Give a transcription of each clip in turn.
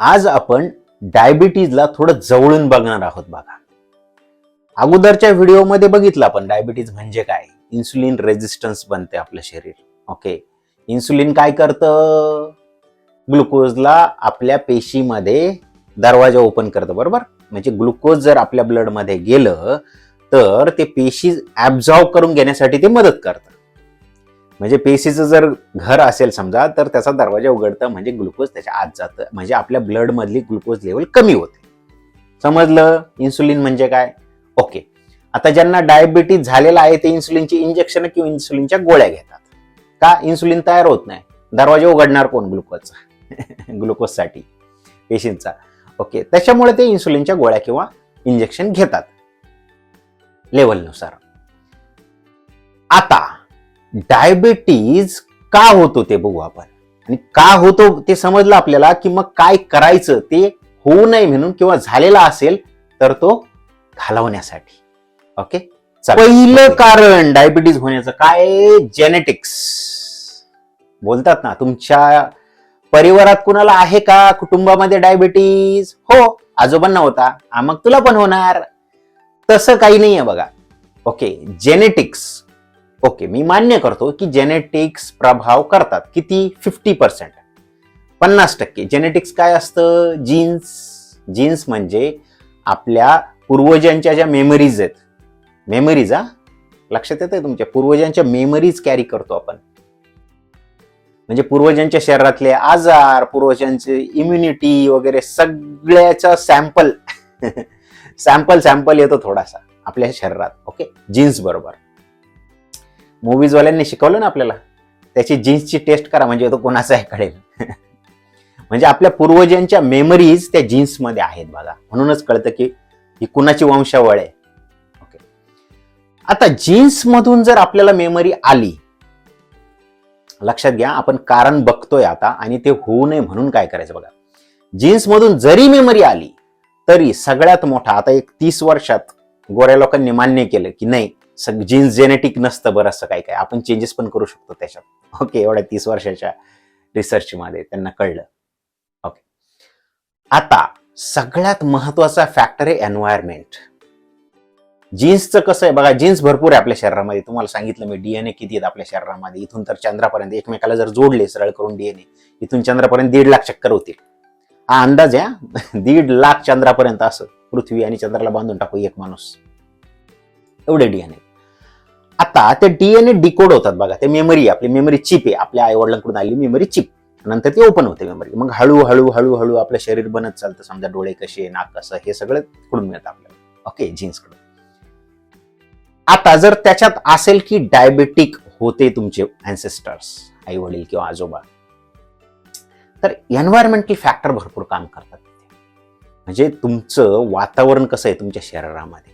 आज आपण डायबिटीजला थोडं जवळून बघणार आहोत बघा. अगोदरच्या व्हिडिओमध्ये बघितलं आपण डायबिटीज म्हणजे काय? इन्सुलिन रेझिस्टन्स बनते आपलं शरीर. ओके इन्सुलिन काय करतं? ग्लुकोजला आपल्या पेशीमध्ये दरवाजा ओपन करतं बरोबर? म्हणजे ग्लुकोज जर आपल्या ब्लडमध्ये गेलं तर ते पेशी ऍब्झॉर्व करून घेण्यासाठी ते मदत करतं. म्हणजे पेशीचं जर घर असेल समजा तर त्याचा दरवाजा उघडतं म्हणजे ग्लुकोज त्याच्या आत जातं. म्हणजे आपल्या ब्लड मधली ग्लुकोज लेवल कमी होते. समजलं? इन्सुलिन म्हणजे काय? ओके. आता ज्यांना डायबिटीज झालेला आहे ते इन्सुलिनची इंजेक्शन किंवा इन्सुलिनच्या गोळ्या घेतात. का? इन्सुलिन तयार होत नाही. दरवाजा उघडणार कोण? ग्लुकोजचा. ग्लुकोजसाठी. पेशींचा. ओके. त्याच्यामुळे ते इन्सुलिनच्या गोळ्या किंवा इंजेक्शन घेतात. लेवलनुसार आता डायबिटीज का होतो ते बघू आपण. आणि का होतो ते समजलं आपल्याला की मग काय करायचं ते होऊ नये म्हणून किंवा झालेला असेल तर तो घालवण्यासाठी. ओके? चला. पहिलं कारण डायबिटीज होण्याचं काय? जेनेटिक्स बोलतात ना तुमच्या परिवारात कुणाला आहे का कुटुंबामध्ये डायबिटीज? हो आजोबांना होता. मग तुला पण होणार. तसं काही नाहीये बघा. ओके जेनेटिक्स ओके मी मान्य करतो की जेनेटिक्स प्रभाव करतात. किती? फिफ्टी पर्सेंट पन्नास टक्के. जेनेटिक्स काय असतं? जीन्स जीन्स म्हणजे आपल्या पूर्वजांच्या ज्या मेमरीज आहेत. मेमरीज हा? लक्षात येतंय तुमच्या? पूर्वजांच्या मेमरीज कॅरी करतो आपण. म्हणजे पूर्वजांच्या शरीरातले आजार पूर्वजांचे इम्युनिटी वगैरे सगळ्याचा सॅम्पल सॅम्पल सॅम्पल येतो थोडासा आपल्या शरीरात. ओके जीन्स बरोबर. मूवीजवाल्यांनी शिकवलं ना आपल्याला? त्याची जीन्सची टेस्ट करा म्हणजे तो कोणाचा आहे कळेल. म्हणजे आपल्या पूर्वजांच्या मेमरीज त्या जीन्समध्ये आहेत बघा. म्हणूनच कळतं की ही कुणाची वंशावळ आहे. ओके आता जीन्स मधून जर आपल्याला मेमरी आली लक्षात घ्या आपण कारण बघतोय आता आणि ते होऊ नये म्हणून काय करायचं बघा. जीन्स मधून जरी मेमरी आली तरी सगळ्यात मोठा आता एक तीस वर्षात गोऱ्या लोकांनी मान्य केलं की नाही जीन्स जेनेटिक नसतं बरं असं काय काय आपण चेंजेस पण करू शकतो त्याच्यात. ओके एवढ्या तीस वर्षाच्या रिसर्च मध्ये त्यांना कळलं. ओके आता सगळ्यात महत्त्वाचा फॅक्टर आहे एन्व्हायरमेंट जीन्सचं कसं आहे? बघा जीन्स भरपूर आहे आपल्या शरीरामध्ये. तुम्हाला सांगितलं मी डीएनए किती आहेत आपल्या शरीरामध्ये. इथून तर चंद्रापर्यंत एकमेकाला जर जोडले सरळ करून डीएनए इथून चंद्रापर्यंत दीड लाख चक्कर होतील. हा अंदाज आहे दीड लाख चंद्रापर्यंत असं. पृथ्वी आणि चंद्राला बांधून टाकू एक माणूस. एवढे डीएनए आता ते डीएनए डिकोड होतात बघा. ते मेमरी आपली मेमरी चिप आहे. आपल्या आई वडिलांकडून मेमरी चिप नंतर ते ओपन होते मेमरी मग हळूहळू हळूहळू आपलं शरीर बनत चालतं. समजा डोळे कसे नाक कसं हे सगळं कडून मिळतं आपल्याला. ओके जीन्सकडून. आता जर त्याच्यात असेल की डायबेटिक होते तुमचे अँसेस्टर्स आई वडील किंवा आजोबा तर एन्व्हायरमेंटल फॅक्टर भरपूर काम करतात. म्हणजे तुमचं वातावरण कसं आहे तुमच्या शरीरामध्ये?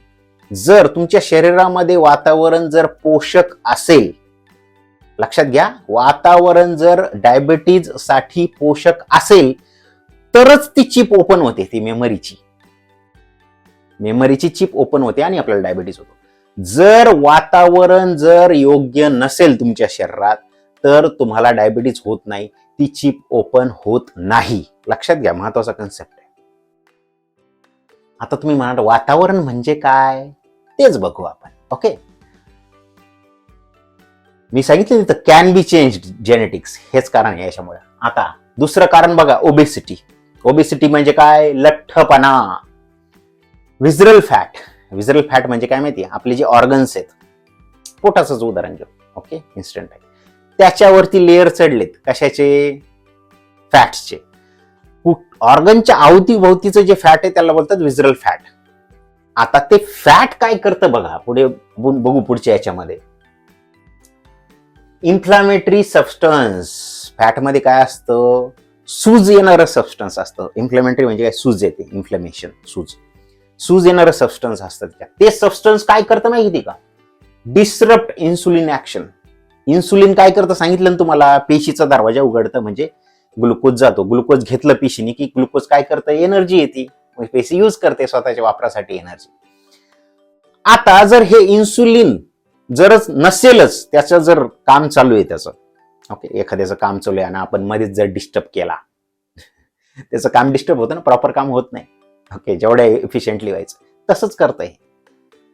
जर तुमच्या शरीरामध्ये वातावरण जर पोषक असेल लक्षात घ्या वातावरण जर डायबिटीजसाठी पोषक असेल तरच ती चिप ओपन होते ती मेमरीची मेमरीची चिप ओपन होते आणि आपल्याला डायबिटीज होतो. जर वातावरण जर योग्य नसेल तुमच्या शरीरात तर तुम्हाला डायबिटीज होत नाही ती चिप ओपन होत नाही. लक्षात घ्या महत्त्वाचा कन्सेप्ट आहे. आता तुम्ही म्हणाल वातावरण म्हणजे काय? तेच बघू आपण ओके? मी सांगितलं तिथं कॅन बी चेंज जेनेटिक्स हेच कारण आहे याच्यामुळे. आता दुसरं कारण बघा ओबेसिटी ओबेसिटी म्हणजे काय? लठ्ठपणा. विजरल फॅट विजरल फॅट म्हणजे काय माहिती आपले जे ऑर्गन्स आहेत. पोटाचंच उदाहरण घेऊ ओके? इन्स्टंट आहे. त्याच्यावरती लेअर चढलेत. कशाचे? फॅट्सचे ऑर्गनच्या अवतीभोवतीचं जे फॅट आहे त्याला बोलतात विजरल फॅट आता ते फॅट काय करतं बघा पुढे बघू पुढच्या याच्यामध्ये. इन्फ्लामेटरी सबस्टन्स फॅटमध्ये काय असतं? सूज येणारं सबस्टन्स असतं. इन्फ्लॅमेटरी म्हणजे काय? सूज येते. इन्फ्लमेशन सूज. सूज येणारं सबस्टन्स असतात त्या ते सबस्टन्स काय करतं माहिती का? डिसरप्ट इन्सुलिन ऍक्शन इन्सुलिन काय करतं सांगितलं ना तुम्हाला? पेशीचा दरवाजा उघडतं म्हणजे ग्लुकोज जातो. ग्लुकोज घेतलं पेशीने की ग्लुकोज काय करतं? एनर्जी येते. म्हणजे पेशी यूज करते स्वतःच्या वापरासाठी एनर्जी आता जर हे इन्सुलिन जरच नसेलच त्याचं जर काम चालू आहे त्याचं. ओके एखाद्याचं काम चालू आहे आणि आपण मध्येच जर डिस्टर्ब केला. त्याचं काम डिस्टर्ब होतं ना प्रॉपर काम होत नाही. ओके जेवढ्या इफिशियंटली व्हायचं. तसंच करतंय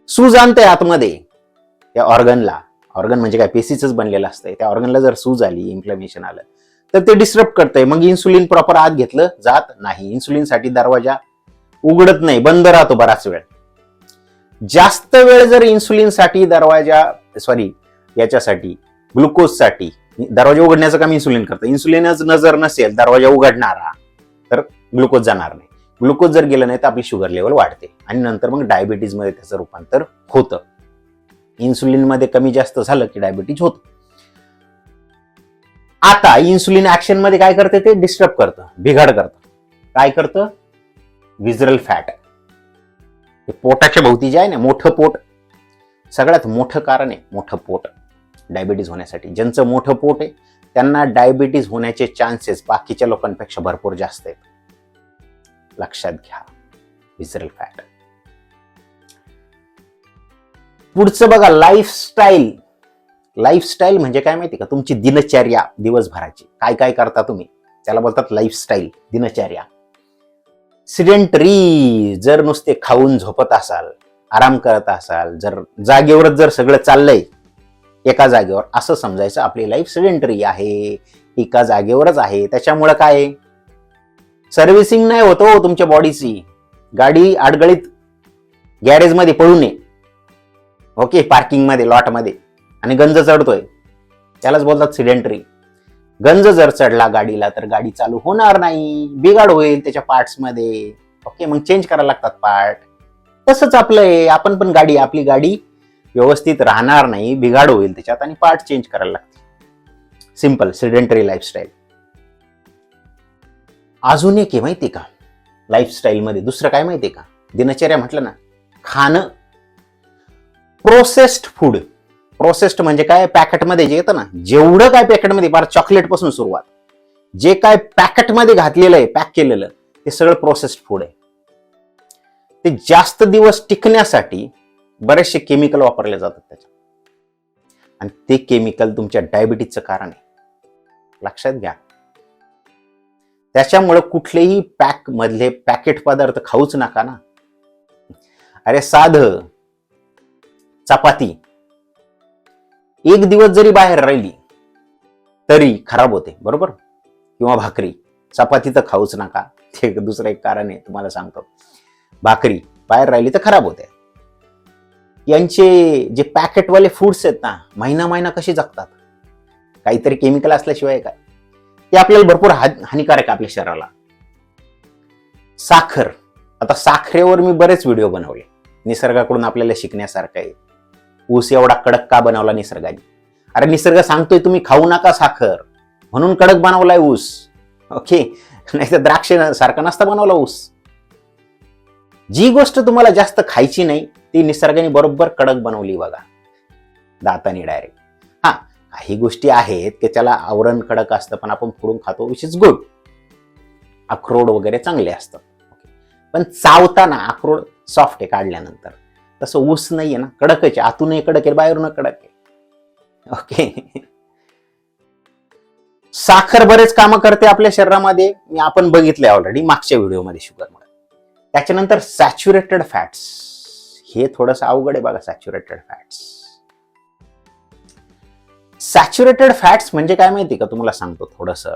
सूज आणतंय आतमध्ये त्या ऑर्गनला ऑर्गन म्हणजे काय? पेसीच बनलेलं असतंय. त्या ऑर्गनला जर सूज आली इन्फ्लमेशन आलं तर ते डिस्टर्ब करतंय. मग इन्सुलिन प्रॉपर आत घेतलं जात नाही. इन्सुलिनसाठी दरवाजा उघडत नाही बंद राहतो बराच वेळ. जास्त वेळ जर इन्सुलिनसाठी दरवाजा सॉरी याच्यासाठी ग्लुकोजसाठी दरवाजा उघडण्याचं काम इन्सुलिन करतं. इन्सुलिनच नजर नसेल दरवाजा उघडणारा तर ग्लुकोज जाणार नाही. ग्लुकोज जर गेलं नाही तर आपली शुगर लेवल वाढते. आणि नंतर मग डायबिटीजमध्ये त्याचं रूपांतर होतं. इन्सुलिनमध्ये कमी जास्त झालं की डायबिटीज होतं. आता इन्सुलिन ऍक्शनमध्ये काय करते ते? डिस्टर्ब करतं बिघाड करतं. काय करतं? Visceral fat. हे पोटाच्या भोवती जे आहे ना मोठं पोट सगळ्यात मोठं कारण आहे मोठं पोट. डायबिटीज होण्यासाठी. ज्यांचं मोठं पोट आहे त्यांना डायबिटीज होण्याचे चान्सेस बाकीच्या लोकांपेक्षा भरपूर जास्त आहेत. लक्षात घ्या. Visceral fat. पुढचं बघा लाईफस्टाईल लाईफस्टाईल म्हणजे काय माहिती का? तुमची दिनचर्या दिवसभराची. काय काय करता तुम्ही? त्याला बोलतात लाईफस्टाईल दिनचर्या. सिडेंटरी जर नुसते खाऊन झोपत असाल आराम करत असाल जर जागेवरच जर सगळं चाललंय एका जागेवर असं समजायचं आपली लाईफ सिडेंटरी आहे एका जागेवरच आहे. त्याच्यामुळं काय सर्व्हिसिंग नाही होतो हो तुमच्या बॉडीची गाडी अडगळीत गॅरेजमध्ये पळू नये. ओके पार्किंगमध्ये लॉटमध्ये आणि गंज चढतोय. त्यालाच बोलतात सिडेंटरी गंज जर चढला गाडीला तर गाडी चालू होणार नाही. बिघाड होईल त्याच्या पार्ट्समध्ये ओके मग चेंज करायला लागतात पार्ट तसंच आपलं आहे. आपण पण गाडी आपली गाडी व्यवस्थित राहणार नाही. बिघाड होईल त्याच्यात आणि पार्ट चेंज करायला लागते सिंपल सिडेंटरी लाईफस्टाईल अजून एक आहे माहिती का? लाईफस्टाईलमध्ये दुसरं काय माहिती का? दिनचर्या म्हटलं ना खाणं. प्रोसेस्ड फूड प्रोसेस्ड म्हणजे काय? पॅकेटमध्ये जे येतं ना जेवढं काय पॅकेटमध्ये फार चॉकलेटपासून सुरुवात. जे काय पॅकेटमध्ये घातलेलं आहे पॅक केलेलं ते सगळं प्रोसेस्ड फूड आहे. ते जास्त दिवस टिकण्यासाठी बरेचसे केमिकल वापरले जातात त्याच्यात. आणि ते केमिकल तुमच्या डायबिटीजचं कारण आहे. लक्षात घ्या. त्याच्यामुळे कुठलेही पॅक मधले पॅकेट पदार्थ खाऊच नका ना. अरे साध चपाती. एक दिवस जरी बाहेर राहिली तरी खराब होते बरोबर? किंवा भाकरी चपाती तर खाऊच नका. ते एक दुसरं एक कारण आहे तुम्हाला सांगतो. भाकरी बाहेर राहिली तर खराब होते. यांचे जे पॅकेटवाले फूड्स आहेत ना महिना महिना कसे जगतात? काहीतरी केमिकल असल्याशिवाय काय? ते आपल्याला भरपूर हानिकारक आहे आपल्या शरीराला. साखर. आता साखरेवर मी बरेच व्हिडिओ बनवले. निसर्गाकडून आपल्याला शिकण्यासारखं आहे. ऊस एवढा कडक का बनवला निसर्गाने? अरे निसर्ग सांगतोय तुम्ही खाऊ नका साखर. म्हणून कडक बनवलाय ऊस. ओके? नाही तर द्राक्ष सारखा नसता बनवला ऊस. जी गोष्ट तुम्हाला जास्त खायची नाही ती निसर्गाने बरोबर कडक बनवली बघा. दाताने डायरेक्ट हा काही गोष्टी आहेत की त्याला आवरण कडक असतं पण आपण फोडून खातो विच इज गुड अक्रोड वगैरे चांगले असतात. पण चावताना अक्रोड सॉफ्ट आहे काढल्यानंतर. तसं ऊस नाहीये ना कडकच आहे. आतूनही कडक आहे बाहेरून कडक आहे. ओके साखर बरेच कामं करते आपल्या शरीरामध्ये. मी आपण बघितलंय ऑलरेडी मागच्या व्हिडिओमध्ये शुगरमुळे त्याच्यानंतर सॅच्युरेटेड फॅट्स हे थोडंसं अवघड आहे बघा सॅच्युरेटेड फॅट्स सॅच्युरेटेड फॅट्स म्हणजे काय माहिती का? तुम्हाला सांगतो थोडस.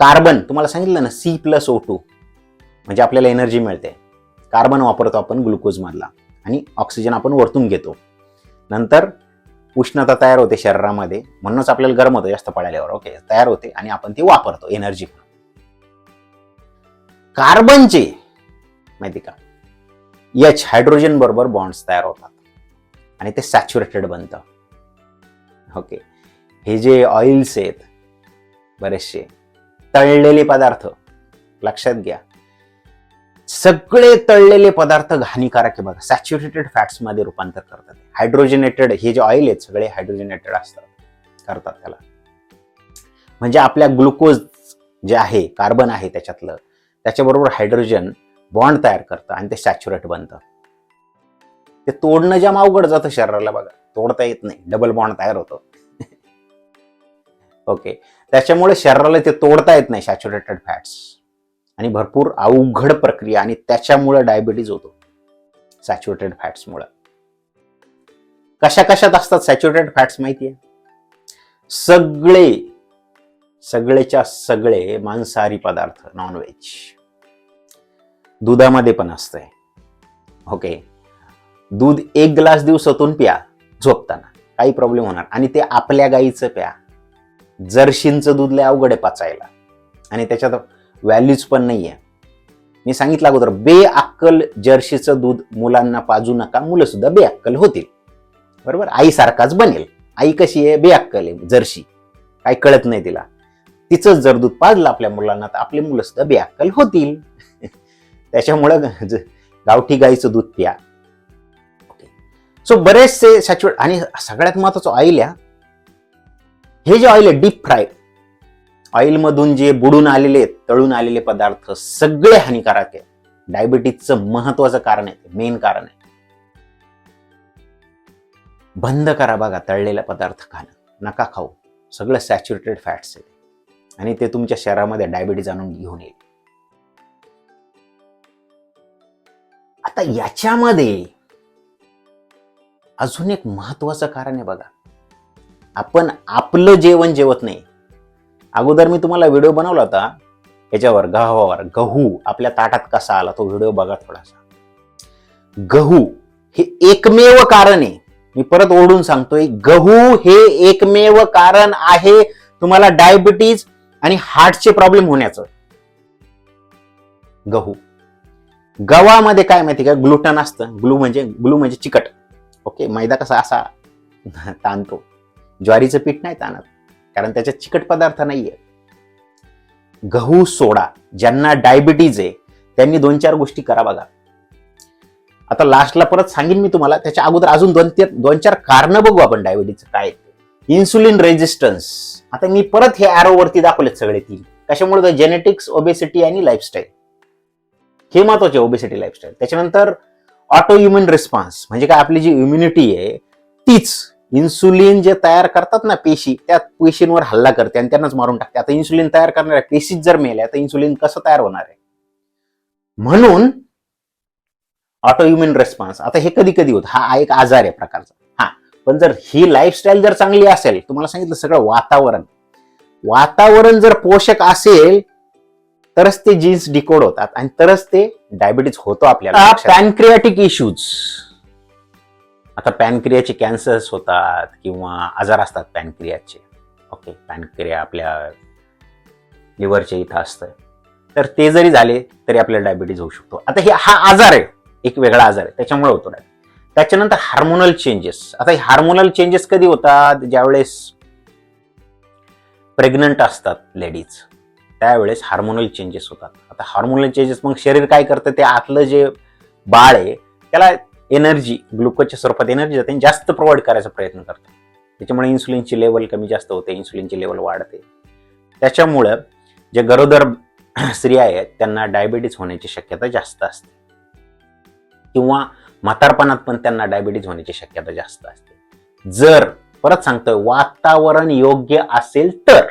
कार्बन तुम्हाला सांगितलं ना सी प्लस ओ टू म्हणजे आपल्याला एनर्जी मिळते. कार्बन वापरतो आपण ग्लुकोज मधला. आणि ऑक्सिजन आपण वरतून घेतो. नंतर उष्णता तयार होते शरीरामध्ये. म्हणूनच आपल्याला गरम होतं जास्त पळाल्यावर ओके तयार होते आणि आपण ते वापरतो एनर्जी कार्बनचे माहिती का? एच हायड्रोजन बरोबर बॉन्ड्स तयार होतात. आणि ते सॅच्युरेटेड बनतं. ओके हे जे ऑइल्स आहेत बरेचसे तळलेले पदार्थ लक्षात घ्या. सगळे तळलेले पदार्थ हानिकारक आहे बघा. सॅच्युरेटेड फॅट्समध्ये रूपांतर करतात. हायड्रोजनेटेड हे जे ऑइल आहेत सगळे हायड्रोजनेटेड असतात. करतात त्याला. म्हणजे आपल्या ग्लुकोज जे आहे कार्बन आहे त्याच्यातलं त्याच्याबरोबर हायड्रोजन बॉन्ड तयार करतं आणि ते सॅच्युरेट बनतं. ते तोडणं जाम अवघड जातं शरीराला बघा. तोडता येत नाही. डबल बॉन्ड तयार होतो. ओके त्याच्यामुळे शरीराला ते तोडता येत नाही सॅच्युरेटेड फॅट्स आणि भरपूर अवघड प्रक्रिया आणि त्याच्यामुळं डायबिटीज होतो. सॅच्युरेटेड फॅट्समुळं कशा कशात असतात सॅच्युरेटेड फॅट्स माहिती आहे सगळे सगळेच्या सगळे मांसाहारी पदार्थ नॉनव्हेज दुधामध्ये पण असतंय. ओके दूध एक ग्लास दिवसातून प्या झोपताना. काही प्रॉब्लेम होणार. आणि ते आपल्या गाईचं प्या. जर्शींचं दूध लय अवघड आहे पचायला. आणि त्याच्यात व्हॅल्यूज पण नाहीये. मी सांगितलं अगोदर बेअक्कल जर्शीचं दूध मुलांना पाजू नका. मुलं सुद्धा बेअक्कल होतील. बरोबर? आईसारखाच बनेल. आई कशी आहे? बेअक्कल आहे जर्शी. काही कळत नाही तिला. तिचंच जर दूध पाजलं आपल्या मुलांना तर आपले मुलं सुद्धा बेअक्कल होतील. त्याच्यामुळं गावठी गाईचं दूध प्या. सो बरेचसे सॅच्युरेट आणि सगळ्यात महत्वाचं ऑइल या. हे जे ऑइल आहे डीप फ्राय ऑइल मधून जे बुडून आलेले तळून आलेले पदार्थ सगळे हानिकारक आहे डायबिटीजचं महत्वाचं कारण आहे मेन कारण आहे. बंद करा बघा तळलेला पदार्थ खाणं. नका खाऊ. सगळं सॅच्युरेटेड फॅट्स आहे. आणि ते तुमच्या शरीरामध्ये डायबिटीज आणून घेऊन येईल. आता याच्यामध्ये अजून एक महत्वाचं कारण आहे बघा. आपण आपलं जेवण जेवत नाही. अगोदर मी तुम्हाला व्हिडिओ बनवला होता याच्यावर गव्हावर गहू आपल्या ताटात कसा आला तो व्हिडिओ बघा थोडासा. गहू हे एकमेव कारण आहे. मी परत ओढून सांगतोय गहू हे एकमेव कारण आहे तुम्हाला डायबिटीज आणि हार्टचे प्रॉब्लेम होण्याचं. गहू. गव्हामध्ये काय माहिती का? ग्लुटन असतं. ग्लू म्हणजे ग्लू म्हणजे चिकट. ओके मैदा कसा असा ताणतो. ज्वारीचं पीठ नाही ताणत. कारण त्याच्यात चिकट पदार्थ नाहीये. गहू सोडा ज्यांना डायबिटीज आहे त्यांनी दोन चार गोष्टी करा बघा. आता लास्टला परत सांगेन मी तुम्हाला त्याच्या अगोदर अजून दोन ते दोन चार कारण बघू आपण डायबिटीजचं काय इन्सुलिन रेजिस्टन्स आता मी परत हे ॲरोवरती दाखवलेत सगळे तीन. कशामुळे जेनेटिक्स ओबेसिटी आणि लाईफस्टाईल हे महत्त्वाचे ओबेसिटी लाईफस्टाईल त्याच्यानंतर ऑटो इम्युन रिस्पॉन्स म्हणजे काय आपली जी इम्युनिटी आहे तीच. इन्सुलिन जे तयार करतात ना पेशी त्या पेशींवर हल्ला करते आणि त्यांनाच मारून टाकते. आता इन्सुलिन तयार करणाऱ्या पेशीच जर मेल्या तर इन्सुलिन कसं तयार होणार आहे? म्हणून ऑटो इम्युन रिस्पॉन्स आता हे कधी कधी होत. हा एक आजार आहे प्रकारचा. हा पण जर ही लाईफस्टाईल जर चांगली असेल तुम्हाला सांगितलं सगळं वातावरण. वातावरण जर पोषक असेल तरच ते जीन्स डिकोड होतात आणि तरच ते डायबिटीज होतो आपल्याला. पॅनक्रियाटिक इश्यूज आता पॅनक्रियाचे कॅन्सर्स होतात किंवा आजार असतात पॅनक्रियाचे. ओके पॅनक्रिया आपल्या लिव्हरच्या इथं असतं तर ते जरी झाले तरी आपल्याला डायबिटीज होऊ शकतो. आता हे हा आजार आहे एक वेगळा आजार आहे त्याच्यामुळे होतो डायबिटीज. त्याच्यानंतर हार्मोनल चेंजेस. आता हे हार्मोनल चेंजेस कधी होतात? ज्यावेळेस प्रेग्नंट असतात लेडीज त्यावेळेस हार्मोनल चेंजेस होतात. आता हार्मोनल चेंजेस मग शरीर काय करतं? ते आतलं जे बाळ आहे त्याला एनर्जी ग्लुकोजच्या स्वरूपात एनर्जी जाते आणि जास्त प्रोव्हाइड करायचा प्रयत्न करतो. त्याच्यामुळे इन्सुलिनची लेवल कमी जास्त होते इन्सुलिनची लेवल वाढते. त्याच्यामुळं जे गरोदर स्त्रिया आहेत त्यांना डायबिटीज होण्याची शक्यता जास्त असते. किंवा म्हातारपणात पण त्यांना डायबिटीज होण्याची शक्यता जास्त असते. जर परत सांगतोय वातावरण योग्य असेल तर.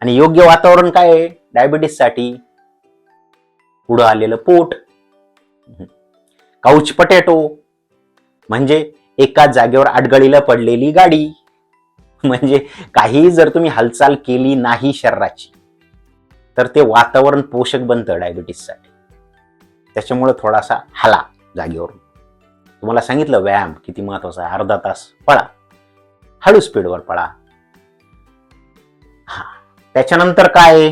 आणि योग्य वातावरण काय आहे? डायबिटीजसाठी पुढं आलेलं पोट. काउच पटॅटो म्हणजे एका जागेवर आडगळीला पडलेली गाडी. म्हणजे काही जर तुम्ही हालचाल केली नाही शरीराची तर ते वातावरण पोषक बनतं डायबिटीससाठी त्याच्यामुळे थोडासा हला जागेवरून. तुम्हाला सांगितलं व्यायाम किती महत्त्वाचा आहे अर्धा तास पळा. हळू स्पीडवर पळा. हा त्याच्यानंतर काय?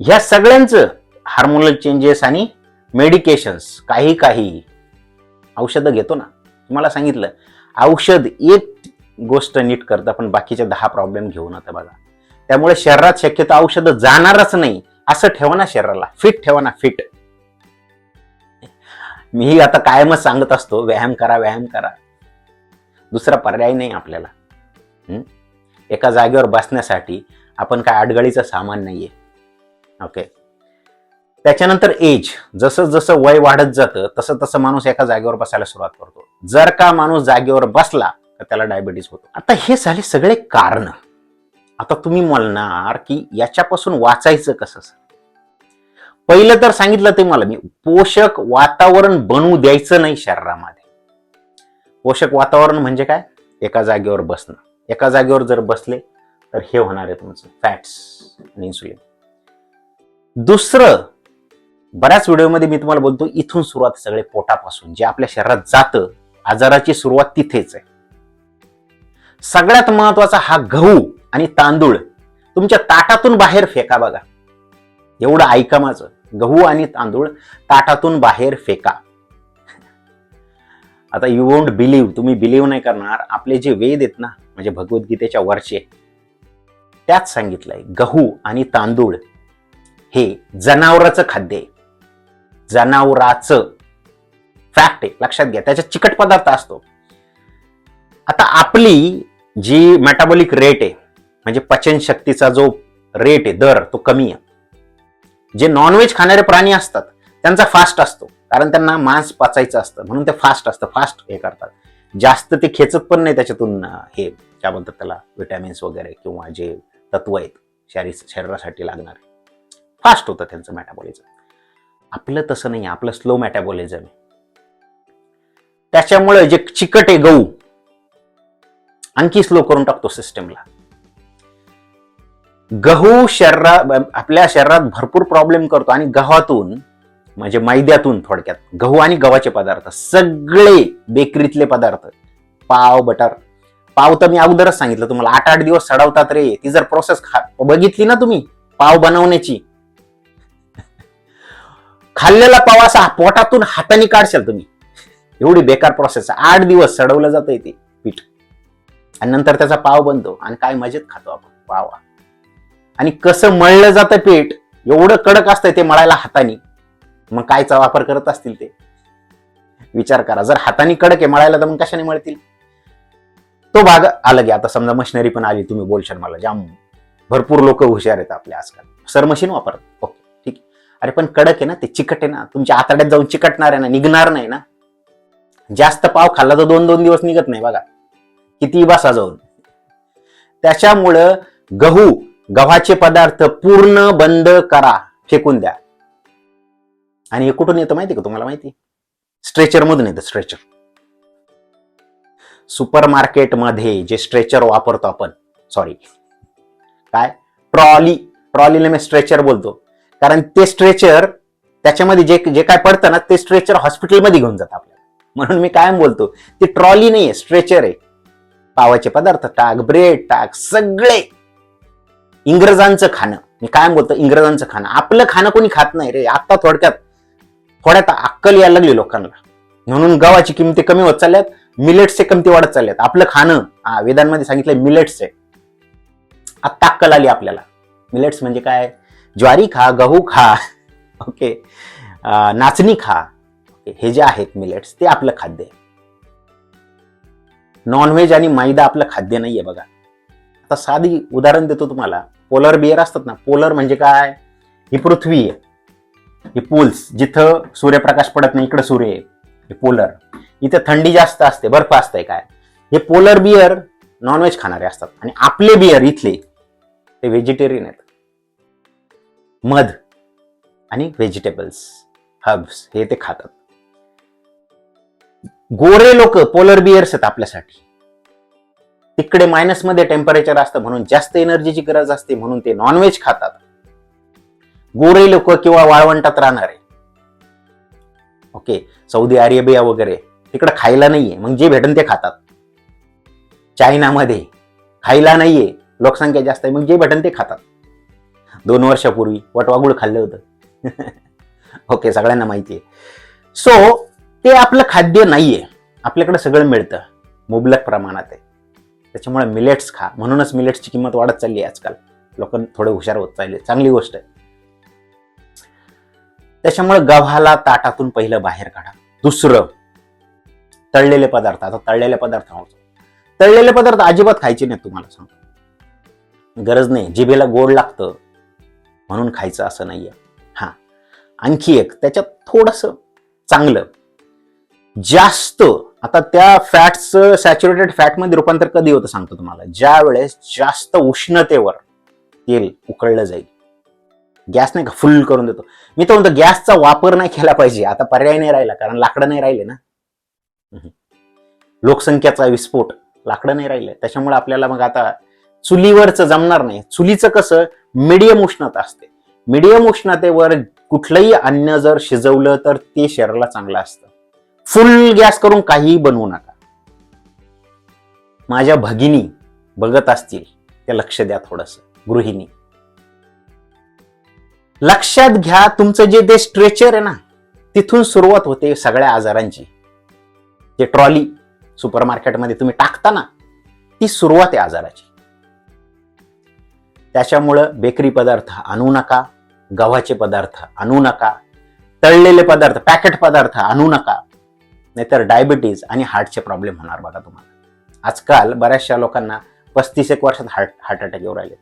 ह्या सगळ्यांचं हार्मोनल चेंजेस आणि मेडिकेशन्स काही काही औषधं घेतो ना. तुम्हाला सांगितलं औषध एक गोष्ट नीट करतं पण बाकीचे दहा प्रॉब्लेम घेऊन आता बघा. त्यामुळे शरीरात शक्यतो औषधं जाणारच नाही असं ठेवा ना शरीराला. फिट ठेवा ना फिट मी आता कायमच सांगत असतो व्यायाम करा व्यायाम करा. दुसरा पर्याय नाही आपल्याला. एका जागेवर बसण्यासाठी आपण काय अडगळीचं सामान नाहीये. ओके त्याच्यानंतर एज जसं जसं वय वाढत जातं तसं तसं माणूस एका जागेवर बसायला सुरुवात करतो. जर का माणूस जागेवर बसला तर त्याला डायबिटीज होतो. आता हे झाले सगळे कारण. आता तुम्ही म्हणणार की याच्यापासून वाचायचं कसं पहिलं तर सांगितलं ते मला मी पोषक वातावरण बनवू द्यायचं नाही शरीरामध्ये. पोषक वातावरण म्हणजे काय? एका जागेवर बसणं. एका जागेवर जर बसले तर हे होणार आहे तुमचं फॅट्स आणि इन्सुलिन दुसरं बऱ्याच व्हिडिओमध्ये मी तुम्हाला बोलतो इथून सुरुवात सगळे पोटापासून जे आपल्या शरीरात जातं आजाराची सुरुवात तिथेच आहे. सगळ्यात महत्त्वाचा हा गहू आणि तांदूळ तुमच्या ताटातून बाहेर फेका बघा. एवढं ऐका माझं गहू आणि तांदूळ ताटातून बाहेर फेका. आता यू वोंट बिलीव्ह तुम्ही बिलीव्ह नाही करणार आपले जे वेद आहेत ना म्हणजे भगवद्गीतेच्या वरचे त्यात सांगितलंय गहू आणि तांदूळ हे जनावराचं खाद्य आहे. जनावराचं. फॅक्ट आहे लक्षात घ्या त्याच्यात चिकट पदार्थ असतो. आता आपली जी मेटाबॉलिक रेट आहे म्हणजे पचन शक्तीचा जो रेट आहे दर तो कमी आहे. जे नॉनव्हेज खाणारे प्राणी असतात त्यांचा फास्ट असतो कारण त्यांना मांस पचायचं असतं म्हणून ते फास्ट असतं फास्ट हे करतात. जास्त ते खेचत पण नाही त्याच्यातून हे काय म्हणतात त्याला विटॅमिन्स वगैरे किंवा जे तत्व आहेत शरीर शरीरासाठी लागणारे. फास्ट होतं त्यांचं मेटाबॉलिझम आपलं तसं नाही आपलं स्लो मेटाबॉलिझम आहे. त्याच्यामुळे जे चिकट आहे गहू आणखी स्लो करून टाकतो सिस्टमला गहू शरीरा आपल्या शरीरात भरपूर प्रॉब्लेम करतो आणि गव्हातून म्हणजे मैद्यातून थोडक्यात गहू आणि गव्हाचे पदार्थ सगळे बेकरीतले पदार्थ पाव बटर. पाव तर मी अगोदरच सांगितलं तुम्हाला आठ आठ दिवस सडवतात रे ती जर प्रोसेस खा बघितली ना तुम्ही पाव बनवण्याची खाल्लेला पाव असा पोटातून हाताने काढशाल तुम्ही. एवढी बेकार प्रोसेस आठ दिवस सडवलं जातं ते पीठ. आणि नंतर त्याचा पाव बनतो आणि काय मजेत खातो आपण. पावा आणि कसं मळलं जातं पीठ एवढं कडक असतंय ते मळायला हाताने. मग कायचा वापर करत असतील ते? विचार करा. जर हाताने कडक आहे मळायला तर मग कशाने मळतील? तो भाग आला की आता समजा मशिनरी पण आली तुम्ही बोलशाल मला. जाम भरपूर लोक हुशार आहेत आपल्या आजकाल. सर मशीन वापरतात. ओके. अरे पण कडक आहे ना ते चिकट आहे ना. तुमच्या आतड्यात जाऊन चिकटणार आहे ना निघणार नाही ना. जास्त पाव खाल्ला तर दोन दोन दिवस निघत नाही बघा. किती बसा जाऊन. त्याच्यामुळं गहू गव्हाचे पदार्थ पूर्ण बंद करा फेकून द्या. आणि हे कुठून येतं माहिती का तुम्हाला माहिती? स्ट्रेचर मधून येतं स्ट्रेचर. सुपर मार्केटमध्ये जे स्ट्रेचर वापरतो आपण सॉरी काय? ट्रॉली ट्रॉलीला मी स्ट्रेचर बोलतो. कारण ते स्ट्रेचर त्याच्यामध्ये जे जे काय पडतं ना ते स्ट्रेचर हॉस्पिटलमध्ये घेऊन जातं आपल्याला. म्हणून मी कायम बोलतो ती ट्रॉली नाही आहे स्ट्रेचर आहे. पावाचे पदार्थ टाक ब्रेड टाक सगळे. इंग्रजांचं खाणं. मी कायम बोलतो इंग्रजांचं खाणं. आपलं खाणं कोणी खात नाही रे. आत्ता थोडक्यात थोड्यात अक्कल यायला लागली लोकांना. म्हणून गव्हाची किमती कमी होत चालल्यात मिलेट्सचे किमती वाढत चालल्यात. आपलं खाणं हा वेदांमध्ये सांगितलं मिलेट्स आहे आत्ता अक्कल आली आपल्याला. मिलेट्स म्हणजे काय? ज्वारी खा गहू खा ओके नाचणी खा हे जे आहेत मिलेट्स ते आपलं खाद्य आहे. नॉनव्हेज आणि मैदा आपलं खाद्य नाहीये बघा. आता साधी उदाहरण देतो तुम्हाला. पोलर बियर असतात ना पोलर म्हणजे काय? ही पृथ्वी आहे. ही पोल्स जिथं सूर्यप्रकाश पडत नाही इकडे सूर्य आहे. हे पोलर इथे थंडी जास्त असते बर्फ असते काय? हे पोलर बियर नॉनव्हेज खाणारे असतात. आणि आपले बियर इथले ते व्हेजिटेरियन आहेत. मध आणि व्हेजिटेबल्स हब्स हे ते खातात. गोरे लोक पोलर बियर्स आहेत आपल्यासाठी. तिकडे मायनसमध्ये टेम्परेचर असतं म्हणून जास्त एनर्जीची गरज असते म्हणून ते नॉनव्हेज खातात. गोरे लोक किंवा वाळवंटात राहणारे ओके सौदी अरेबिया वगैरे तिकडे खायला नाहीये मग जे भेटन ते खातात. चायनामध्ये खायला नाहीये लोकसंख्या जास्त आहे मग जे भेटन ते खातात. दोन वर्षापूर्वी वटवागुळ खाल्लं होतं. ओके सगळ्यांना माहिती आहे. सो ते आपलं खाद्य नाहीये. आपल्याकडे सगळं मिळतं. मुबलक प्रमाणात आहे. त्याच्यामुळे मिलेट्स खा. म्हणूनच मिलेट्सची किंमत वाढत चालली आहे आजकाल. लोक थोडे हुशार होत चालले. चांगली गोष्ट आहे. त्याच्यामुळे गव्हाला ताटातून पहिलं बाहेर काढा. दुसरं तळलेले पदार्थ. आता तळलेले पदार्थ आवडतो तळलेले पदार्थ अजिबात खायचे नाहीत तुम्हाला सांगतो. गरज नाही. जिभेला गोड लागतं. म्हणून खायचं असं नाहीये. हा. आणखी एक त्याच्यात थोडस चांगलं. जास्त आता त्या फॅटचं सॅच्युरेटेड फॅटमध्ये रूपांतर कधी होतं सांगतो तुम्हाला. ज्या वेळेस जास्त उष्णतेवर तेल उकळलं जाईल. गॅस नाही का फुल करून देतो. मी तर म्हणतो गॅसचा वापर नाही केला पाहिजे. आता पर्याय नाही राहिला कारण लाकडं नाही राहिले ना. लोकसंख्याचा विस्फोट लाकडं नाही राहिले. त्याच्यामुळे आपल्याला मग आता चुलीवरचं जमणार नाही. चुलीचं कसं? मिडियम उष्णता असते. मिडियम उष्णतेवर कुठलंही अन्न जर शिजवलं तर ते शरीराला चांगलं असतं. फुल गॅस करून काहीही बनवू नका. माझ्या भगिनी बघत असतील ते लक्ष द्या थोडस गृहिणी. लक्षात घ्या तुमचं जे ते स्ट्रेचर आहे ना तिथून सुरुवात होते सगळ्या आजारांची. जे ट्रॉली सुपर मार्केटमध्ये तुम्ही टाकता ना ती सुरुवात आहे आजाराची. त्याच्यामुळं बेकरी पदार्थ आणू नका गव्हाचे पदार्थ आणू नका तळलेले पदार्थ पॅकेट पदार्थ आणू नका नाहीतर डायबिटीज आणि हार्टचे प्रॉब्लेम होणार बघा तुम्हाला. आजकाल बऱ्याचशा लोकांना पस्तीस एक वर्षात हार्ट हार्ट अटॅक येऊ राहिले.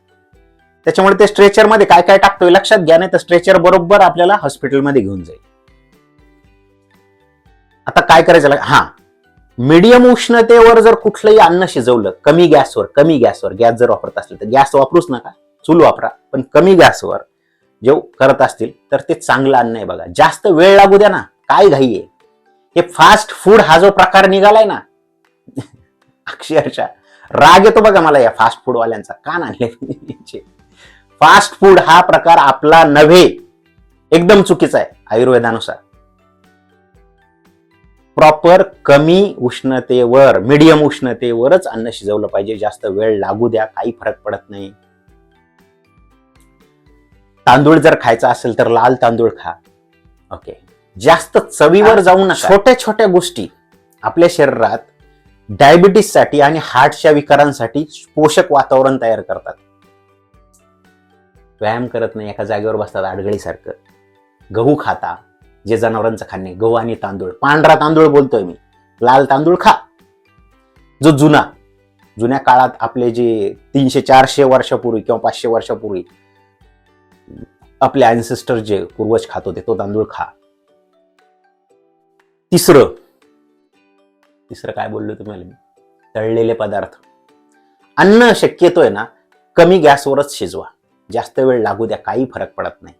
त्याच्यामुळे ते स्ट्रेचरमध्ये काय काय टाकतोय लक्षात घ्या नाही तर स्ट्रेचर बरोबर आपल्याला हॉस्पिटलमध्ये घेऊन जाईल. आता काय करायचं हां हा. मीडियम उष्णतेवर जर कुठलंही अन्न शिजवलं कमी गॅसवर कमी गॅसवर गॅस जर वापरत असेल तर गॅस वापरूच नका चूल वापरा पण कमी गॅसवर जे करत असतील तर ते चांगलं अन्न आहे बघा. जास्त वेळ लागू द्या ना काय घाई आहे. हे फास्ट फूड हा जो प्रकार निघालाय ना अक्षरशः राग येतो बघा मला या फास्ट फूड वाल्यांचा कान आणले फास्ट फूड हा प्रकार आपला नव्हे एकदम चुकीचा आहे आयुर्वेदानुसार. प्रॉपर कमी उष्णतेवर मिडियम उष्णतेवरच अन्न शिजवलं पाहिजे. जास्त वेळ लागू द्या काही फरक पडत नाही. तांदूळ जर खायचा असेल तर लाल तांदूळ खा. ओके जास्त चवीवर जाऊ नका. छोट्या छोट्या गोष्टी आपल्या शरीरात डायबिटीससाठी आणि हार्टच्या विकारांसाठी पोषक वातावरण तयार करतात. व्यायाम करत नाही एका जागेवर बसतात आडगळीसारखं. गहू खाता. जे जनावरांचं खाणे गहू आणि तांदूळ. पांढरा तांदूळ बोलतोय मी. लाल तांदूळ खा. जो जुना जुन्या काळात आपले जे तीनशे चारशे वर्षापूर्वी किंवा पाचशे वर्षापूर्वी आपले अँसेस्टर जे पूर्वज खात होते तो तांदूळ खा. तिसरं तिसरं काय बोललो तुम्हाला मी? तळलेले पदार्थ. अन्न शक्यतोय ना कमी गॅसवरच शिजवा. जास्त वेळ लागू द्या काही फरक पडत नाही.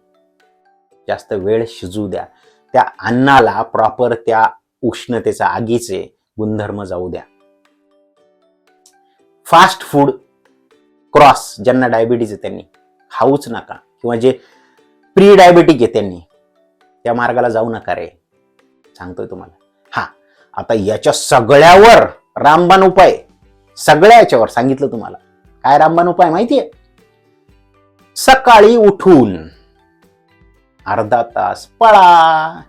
जास्त वेळ शिजू द्या. त्या अन्नाला प्रॉपर त्या उष्णतेचा आगीचे गुणधर्म जाऊ द्या. फास्ट फूड क्रॉस ज्यांना डायबिटीज आहे त्यांनी खाऊच नका. किंवा जे प्री डायबेटिक आहे त्यांनी त्या मार्गाला जाऊ नका रे. सांगतोय तुम्हाला. हा आता याच्या सगळ्यावर रामबाण उपाय सगळ्या याच्यावर सांगितलं तुम्हाला. काय रामबाण उपाय माहितीये? सकाळी उठून अर्धा तास पळा.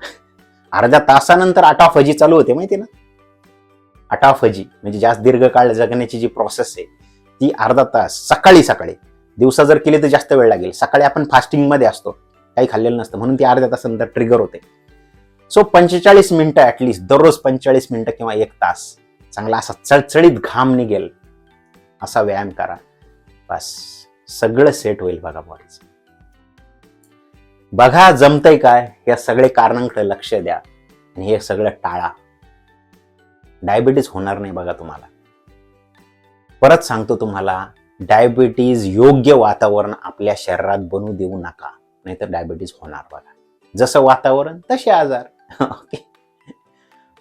अर्ध्या तासानंतर आटाफजी चालू होते माहिती ना? आटाफजी म्हणजे जास्त दीर्घकाळ जगण्याची जी प्रोसेस आहे ती अर्धा तास सकाळी सकाळी. दिवसा जर केली तर जास्त वेळ लागेल. सकाळी आपण फास्टिंगमध्ये असतो. काही खाल्लेलं नसतं म्हणून ती अर्ध्या तासानंतर ट्रिगर होते. सो पंचेचाळीस मिनटं ॲटलिस्ट दररोज पंचेचाळीस मिनटं किंवा एक तास. चांगला असा चळचळीत घाम निघेल. असा व्यायाम करा. बस. सगळं सेट होईल बघा बॉडीचं बघा जमतंय काय? या सगळे कारणांकडे लक्ष द्या आणि हे सगळं टाळा. डायबिटीज होणार नाही बघा तुम्हाला. परत सांगतो तुम्हाला डायबिटीज योग्य वातावरण आपल्या शरीरात बनवू देऊ नका. नाहीतर डायबिटीज होणार बघा. जसं वातावरण तसे आजार. ओके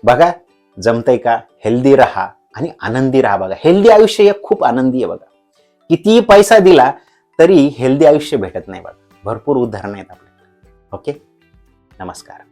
बघा जमतंय का? हेल्दी राहा आणि आनंदी राहा बघा. हेल्दी आयुष्य हे खूप आनंदी आहे बघा. कितीही पैसा दिला तरी हेल्दी आयुष्य भेटत नाही बघा. भरपूर उदाहरणं आहेत आपल्याकडे. ओके नमस्कार